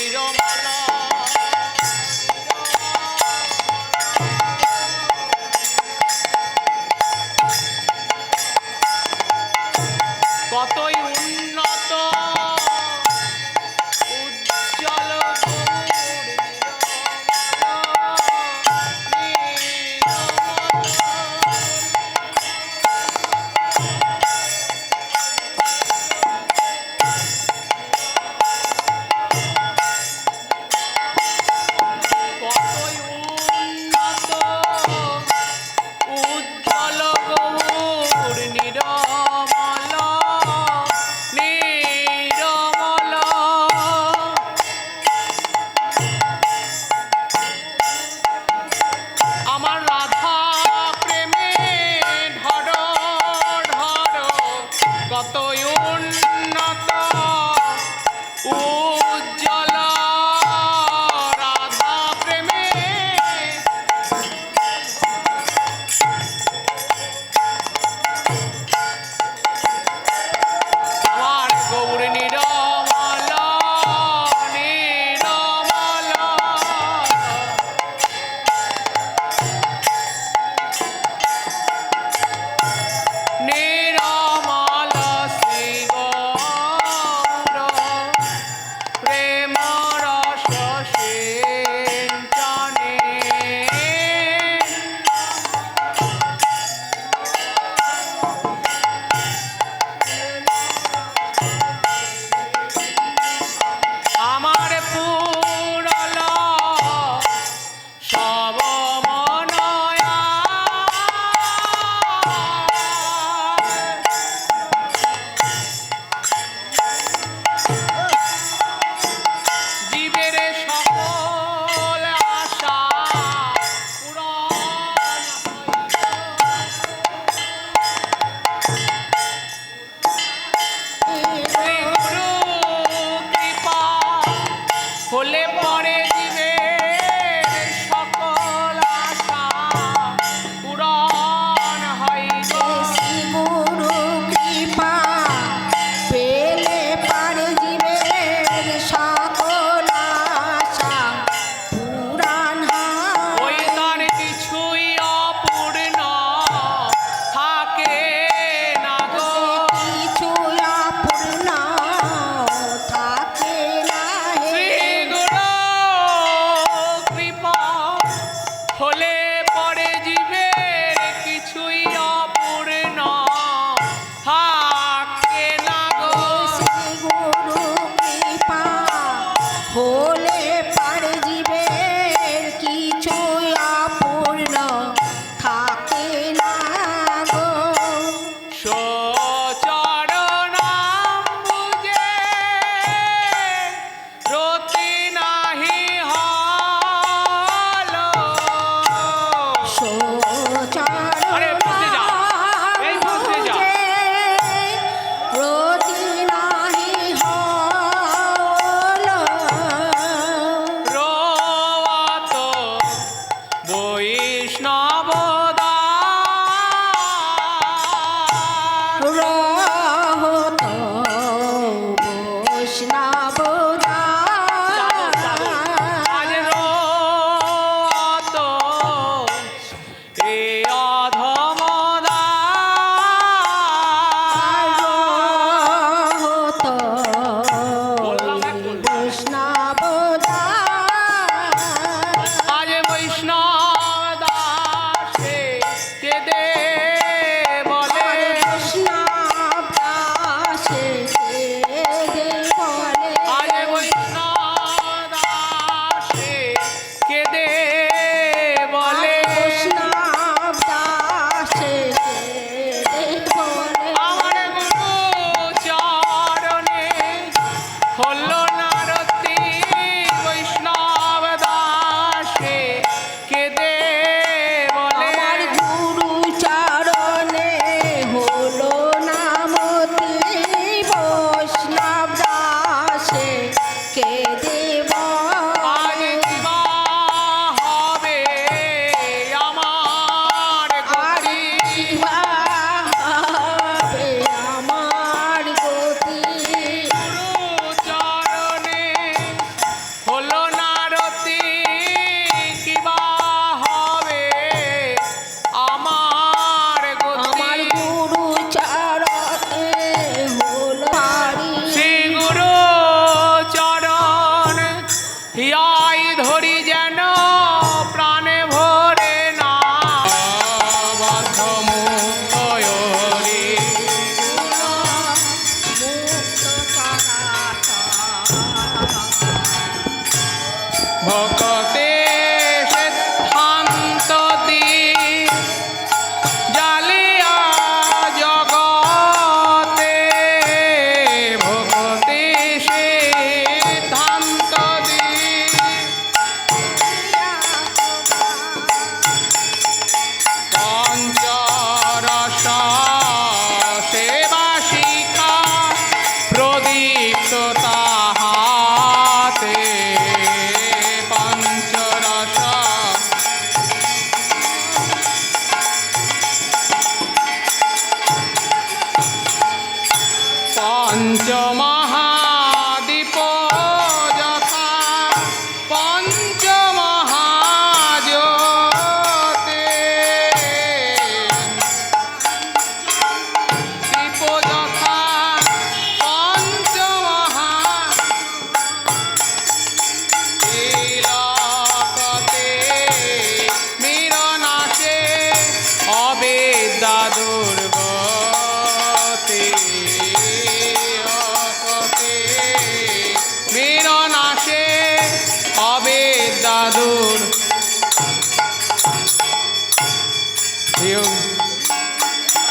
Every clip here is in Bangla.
Mi romano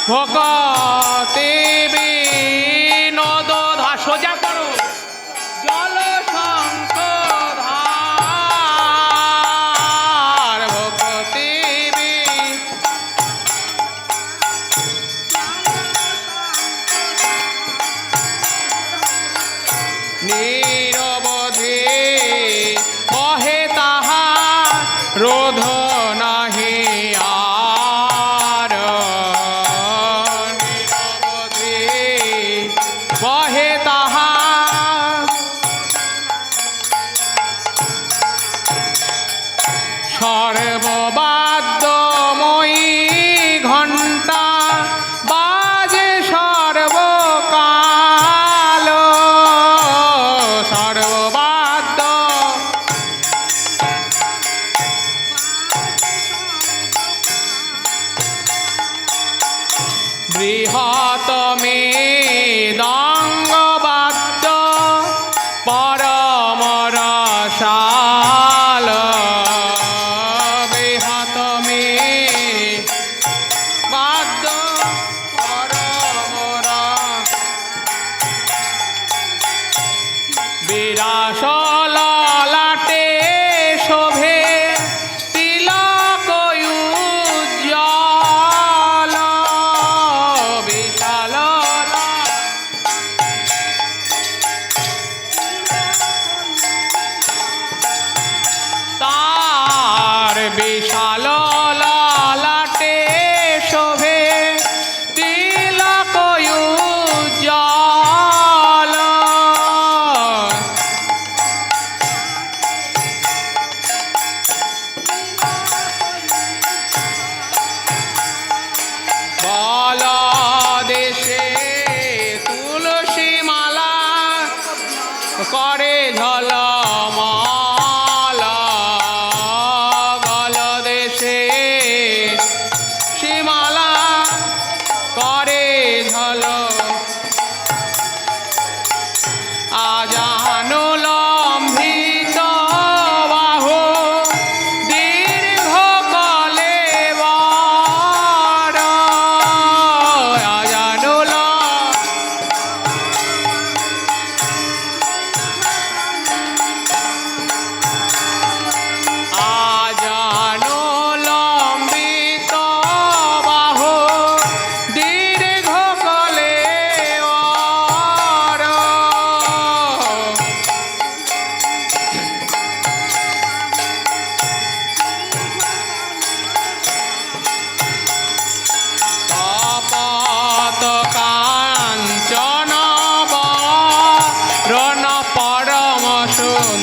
ভকতে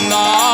no.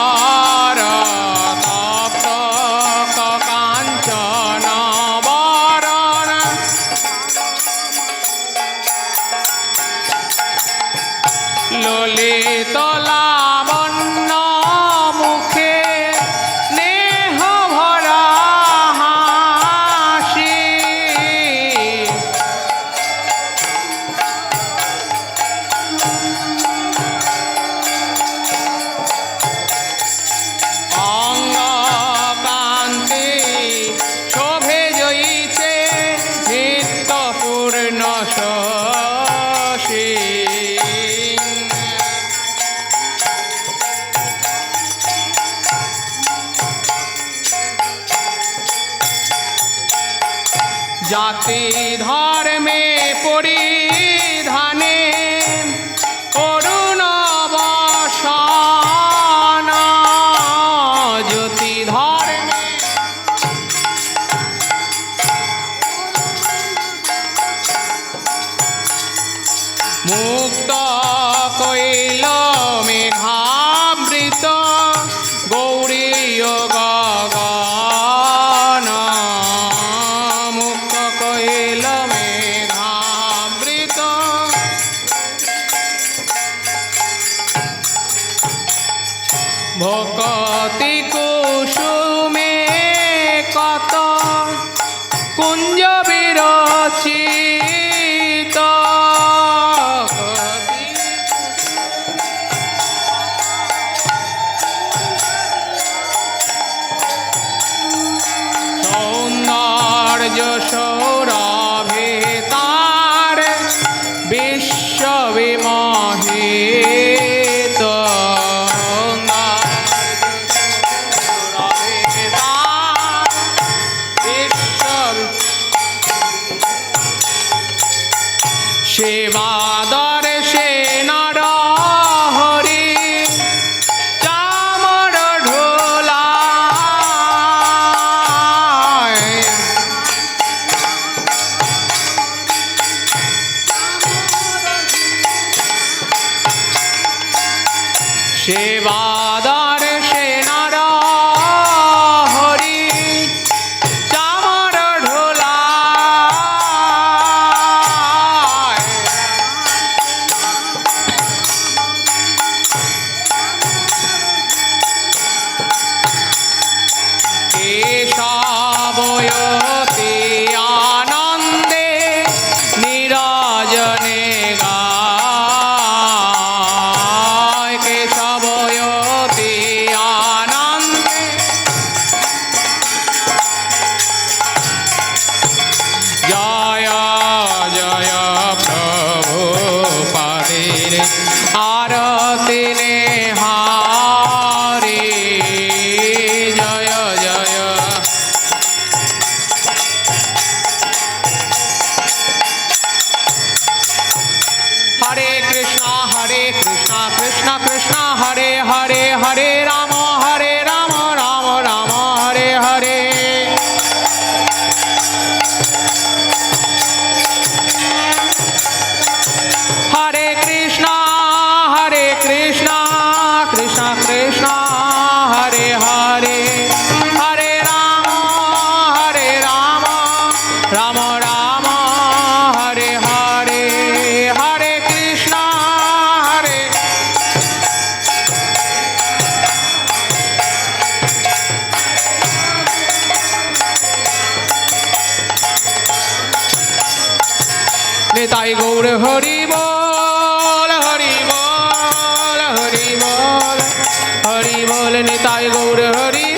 जाति धर्मे में पड़ी। सेवा হরে হরে নিতাই গৌর হরি বল হরি বল হরি বল হরি বল নিতাই গৌর হরি।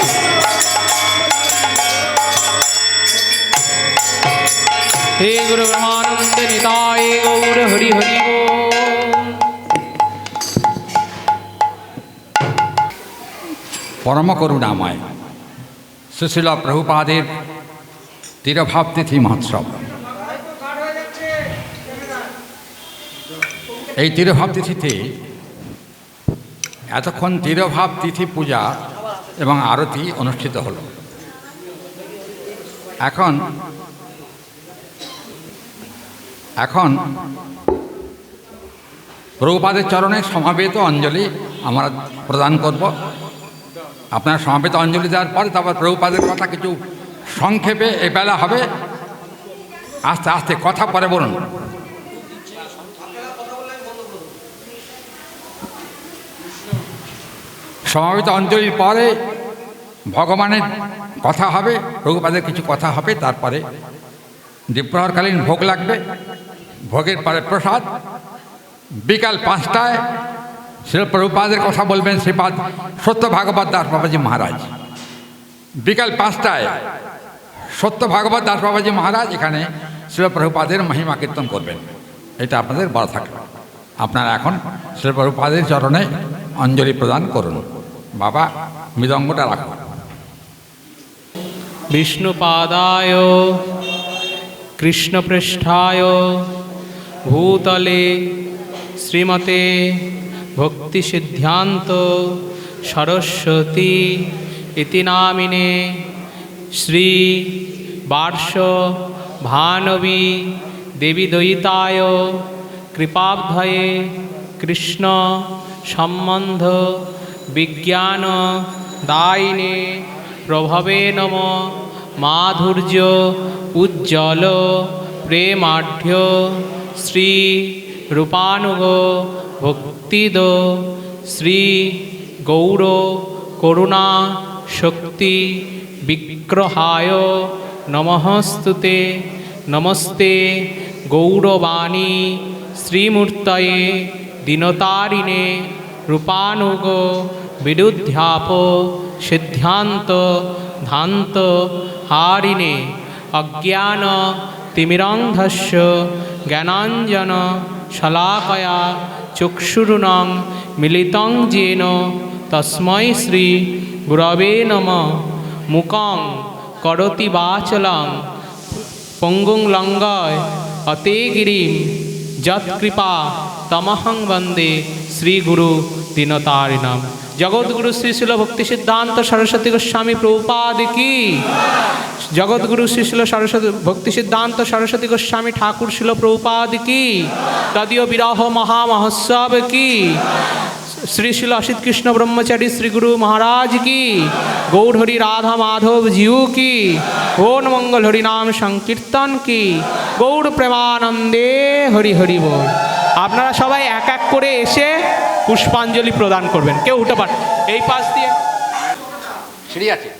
হে গুরু ব্রহ্মানন্দ নিতাই গৌর হরি হরি পরম করুণাময় সুশীল প্রভুপাদের তিরভাব তিথি মহোৎসব। এই তিরভাব তিথিতে, এতক্ষণ তিরভাব তিথি পূজা এবং আরতি অনুষ্ঠিত হল। এখন এখন প্রভুপাদের চরণে সমাবেত অঞ্জলি আমরা প্রদান করব। আপনার সমাবেত অঞ্জলি দেওয়ার পরে তারপর প্রভুপাদের কথা কিছু সংক্ষেপে এ বেলা হবে। আস্তে আস্তে কথা পরে বলুন। সমাবেত অঞ্জলির পরে ভগবানের কথা হবে প্রভুপাদের কিছু কথা হবে, তারপরে দ্বীপ্রহরকালীন ভোগ লাগবে। ভোগের পরে প্রসাদ। বিকাল পাঁচটায় শিলপ্রভুপাদের কথা বলবেন শ্রীপাদ সত্য ভাগবত দাস বাবাজি মহারাজ। বিকাল পাঁচটায় সত্য ভাগবত দাস বাবাজি মহারাজ এখানে শিলপ্রভুপাদের মহিমা কীর্তন করবেন। এটা আপনাদের বলা থাকবে আপনারা এখন শিলপ্রভুপাদের চরণে অঞ্জলি প্রদান করুন। বাবা, মৃদঙ্গটা রাখুন বিষ্ণুপাদায়, কৃষ্ণপৃষ্ঠায়, ভূতলে, শ্রীমতে ভক্তিসিদ্ধান্ত, সরস্বতী ইতি নামিনে, শ্রী বার্ষ ভানবী দেবী দয়িতায় কৃপাব্ধয়ে কৃষ্ণ সম্বন্ধ বিজ্ঞান দায়িনে প্রভবে নম, মাধুর্য, উজ্জ্বল, প্রেমাঢ্য, শ্রী রূপানুগ, ভক্তিদ, শ্রী গৌর করুণা শক্তি বিগ্রহায় নমস্তুতে নমস্তে গৌরবাণী শ্রীমূর্তয়ে দীনতারিণে রূপানুগ বিরুদ্ধ্যাপ সিদ্ধান্ত ধান্ত হারিণে অজ্ঞান তিমিরন্ধস্য জ্ঞানাঞ্জন শলাকয়া চক্ষুরুণং মিলিতং যেন তস্मै শ্রী গুরবে নম। মুকং করতি বাচলং পঙ্গুং লঙ্গয় অতে গিরিম। যৎকৃপা তমহং বন্দে শ্রীগুরু দীনতারিণম জগৎগুরু শ্রী শিল ভক্তি সিদ্ধান্ত সরস্বতী গোস্বামী প্রভুপাদ কি? জগৎগুরু শ্রী শিল সরস্বতী ভক্তি সিদ্ধান্ত সরস্বতী গোস্বামী ঠাকুর শিল প্রভুপাদ কি? তদীয় বিরহ মহামহোৎসব কি? শ্রী শিল অসিত কৃষ্ণ ব্রহ্মচারী শ্রী গুরু মহারাজ কি? গৌর হরি রাধা মাধব জিউ কি? গৌর মঙ্গল হরি নাম সংকীর্তন কি? গৌর প্রেমানন্দে হরি হরি বল। আপনারা সবাই এক এক করে এসে পুষ্পাঞ্জলি প্রদান করবেন। কেউ উঠে পার এই পাশ দিয়ে সিঁড়ি আছে।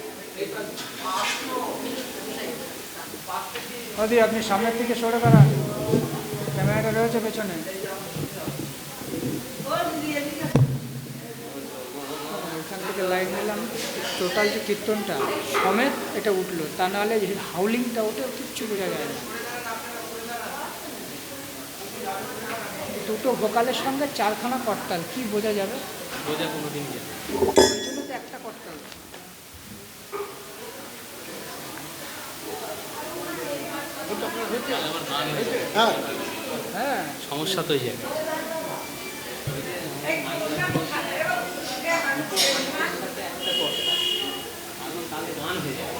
দাদি আপনি সামনের থেকে সরে দাঁড়ান। ক্যামেরাটা রয়েছে পেছনে। এখান থেকে লাইন নিলাম। টোটাল যে কীর্তনটা সমেত এটা উঠল। তা নাহলে হাউলিংটা ওঠে কিচ্ছু বোঝা যায় না। দুটো ভোকালের সঙ্গে চারখানা করতাল কি বোঝা যাবে? বোঝা কোনো দিন যাবে একটা করতাল হ্যাঁ। সমস্যা তো গান হয়ে যাবে।